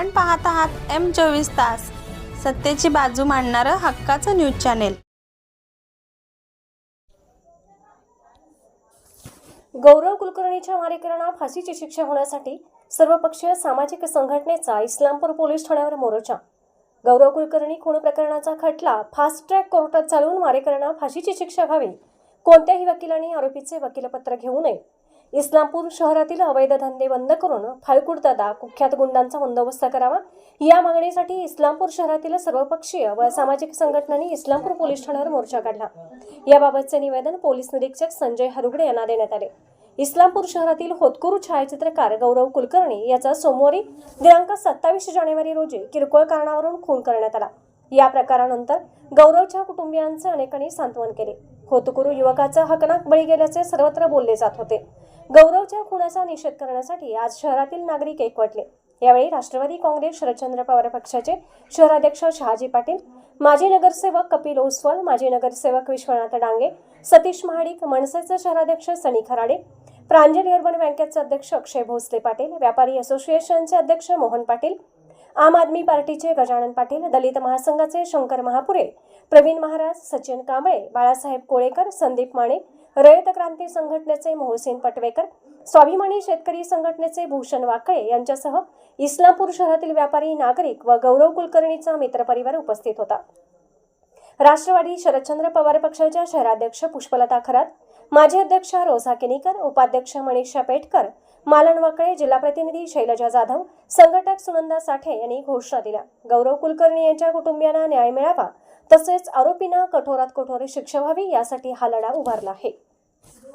आपण पाहत आहात एम चोवीस तास सत्तेची बाजू मांडणारं हक्काचं न्यूज चॅनेल. गौरव कुलकर्णीच्या मारेकरांना फाशीची शिक्षा होण्यासाठी सर्वपक्षीय सामाजिक संघटनेचा इस्लामपूर पोलीस ठाण्यावर मोर्चा. गौरव कुलकर्णी खून प्रकरणाचा खटला फास्ट ट्रॅक कोर्टात चालवून मारेकरांना फाशीची शिक्षा व्हावी कोणत्याही वकिलांनी आरोपीचे वकीलपत्र घेऊ नये. इस्लामपूर शहरातील अवैध धंदे बंद करून फाळकुट दादा कुख्यात गुंडांचा बंदोबस्त करावा. या मागणीसाठी इस्लामपूर शहरातील सर्वपक्षीय व सामाजिक संघटनांनी इस्लामपूर पोलीस ठाण्यावर मोर्चा काढला. याबाबतचे निवेदन पोलीस निरीक्षक संजय हरुगडे यांना देण्यात आले. इस्लामपूर शहरातील होतकुरू छायाचित्रकार गौरव कुलकर्णी याचा सोमवारी दिनांक सत्तावीस जानेवारी रोजी किरकोळ कारणावरून खून करण्यात आला. या प्रकारानंतर गौरवच्या कुटुंबियांचे अनेकांनी सांत्वन केले. होतकुरू युवकाचा हकनाक बळी गेल्याचे सर्वत्र बोलले जात होते. गौरवच्या खुनाचा निषेध करण्यासाठी आज शहरातील नागरिक एकवटले. यावेळी राष्ट्रवादी काँग्रेस शरदचंद्र पवार पक्षाचे शहराध्यक्ष शहाजी पाटील माजी नगरसेवक कपिल ओसवाल माजी नगरसेवक विश्वनाथ डांगे सतीश महाडिक मनसेचे शहराध्यक्ष सनी खराडे प्रांजली अर्बन बँकेचे अध्यक्ष अक्षय भोसले पाटील व्यापारी असोसिएशनचे अध्यक्ष मोहन पाटील आम आदमी पार्टीचे गजानन पाटील दलित महासंघाचे शंकर महापुरे प्रवीण महाराज सचिन कांबळे बाळासाहेब कोळेकर संदीप माने रयत क्रांती संघटनेचे मोहसेन पटवेकर स्वाभिमानी शेतकरी संघटनेचे भूषण वाकळे यांच्यासह इस्लामपूर शहरातील व्यापारी नागरिक व गौरव कुलकर्णीचा मित्रपरिवार उपस्थित होता. राष्ट्रवादी शरदचंद्र पवार पक्षाच्या शहराध्यक्ष पुष्पलता खरात माजी अध्यक्ष रोझा केनीकर उपाध्यक्ष मनीषा पेटकर मालन वाकळे जिल्हा प्रतिनिधी शैलजा जाधव संघटक सुनंदा साठे यांनी घोषणा दिल्या. गौरव कुलकर्णी यांच्या कुटुंबियांना न्याय मिळावा तसेच आरोपींना कठोरात कठोर शिक्षा व्हावी यासाठी हा लढा उभारला आहे.